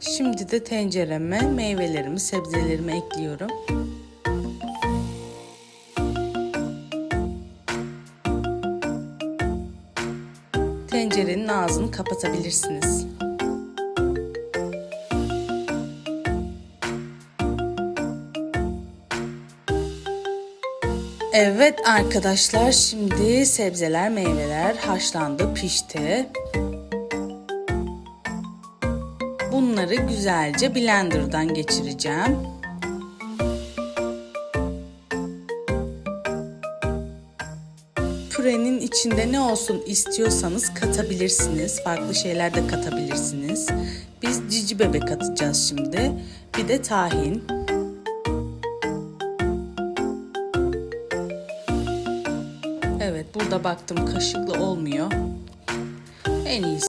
Şimdi de tencereme meyvelerimi, sebzelerimi ekliyorum. Tencerenin ağzını kapatabilirsiniz. Evet arkadaşlar şimdi sebzeler, meyveler haşlandı, pişti. Bunları güzelce blenderdan geçireceğim. Pürenin içinde ne olsun istiyorsanız katabilirsiniz. Farklı şeyler de katabilirsiniz. Biz cici bebek atacağız şimdi. Bir de tahin. Evet burada baktım kaşıklı olmuyor. En iyisi